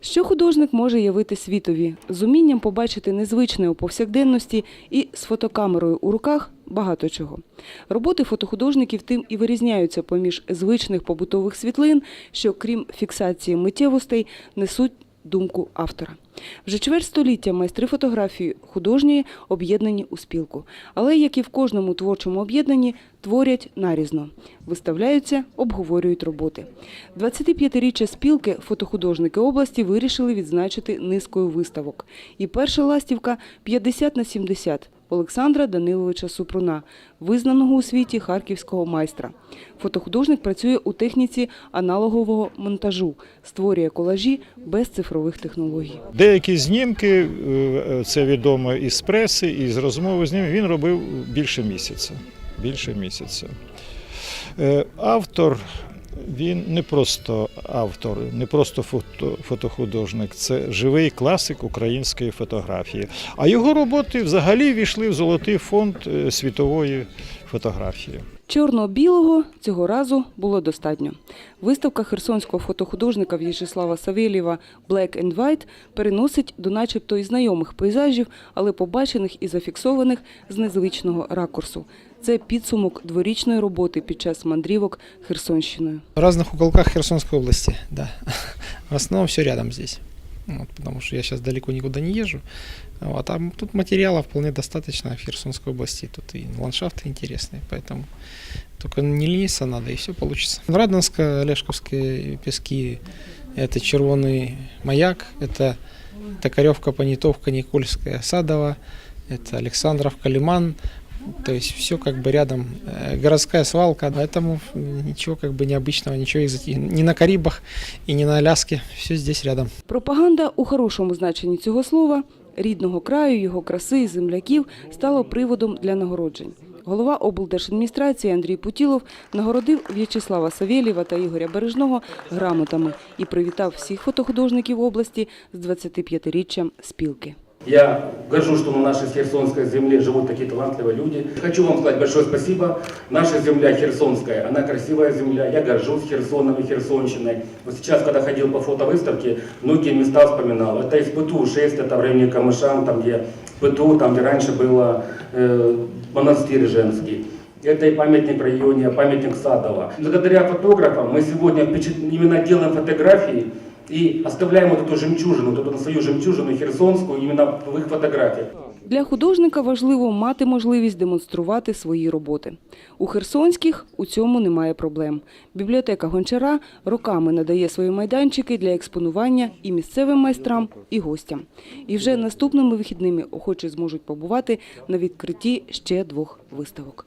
Що художник може явити світові з умінням побачити незвичне у повсякденності і з фотокамерою у руках багато чого. Роботи фотохудожників тим і вирізняються поміж звичних побутових світлин, що крім фіксації миттєвостей несуть думку автора. Вже чверть століття майстри фотографії художньої об'єднані у спілку. Але, як і в кожному творчому об'єднанні, творять нарізно, виставляються, обговорюють роботи. 25-річчя спілки фотохудожники області вирішили відзначити низкою виставок. І перша ластівка 50 на 70 Олександра Даниловича Супруна, визнаного у світі харківського майстра. Фотохудожник працює у техніці аналогового монтажу, створює колажі без цифрових технологій. Деякі знімки, е, це відомо із преси, і з розмови з ним, він робив більше місяця. Більше місяця. Е, Автор, він не просто автор, не просто фото, фотохудожник, це живий класик української фотографії. А його роботи взагалі війшли в золотий фонд е, світової фотографії. Чорно-білого цього разу було достатньо. Виставка херсонського фотохудожника В'ячеслава Савєлєва «Black and White» переносить до начебто і знайомих пейзажів, але побачених і зафіксованих з незвичного ракурсу. Це підсумок дворічної роботи під час мандрівок Херсонщиною. В разных уголках Херсонской области, да. В основном все рядом здесь. Вот, потому что я сейчас далеко никуда не езжу. Вот, а тут материала вполне достаточно в Херсонской области. Тут и ландшафты интересные, поэтому только не лениться надо, и все получится. Радонско-Олешковские пески, это Червоный маяк, это Токаревка, Понятовка, Никольская, Садова, это Александровка, Лиман, то есть все как бы рядом. Э, Городская свалка, поэтому ничего как бы необычного, ничего экзоти- ни на Карибах и не на Аляске, все здесь рядом. Пропаганда у хорошому значенні цього слова рідного краю, його краси і земляків стало приводом для нагороджень. Голова облдержадміністрації Андрій Путілов нагородив В'ячеслава Савєлєва та Ігоря Бережного грамотами і привітав всіх фотохудожників області з 25-річчям спілки. Я горжусь, что на нашей Херсонской земле живут такие талантливые люди. Хочу вам сказать большое спасибо. Наша земля Херсонская, она красивая земля. Я горжусь Херсоном и Херсонщиной. Вот сейчас, когда ходил по фотовыставке, многие места вспоминал. Это из ПТУ 6, это в районе Камышан, там где ПТУ, там где раньше был э, монастырь женский. Это и памятник районе, памятник Садова. Благодаря фотографам мы сегодня именно делаем фотографии и оставляем вот эту жемчужину, вот эту свою жемчужину херсонскую именно в их фотографиях. Для художника важливо мати можливість демонструвати свої роботи. У Херсонських у цьому немає проблем. Бібліотека Гончара роками надає свої майданчики для експонування і місцевим майстрам, і гостям. І вже наступними вихідними охочі зможуть побувати на відкритті ще двох виставок.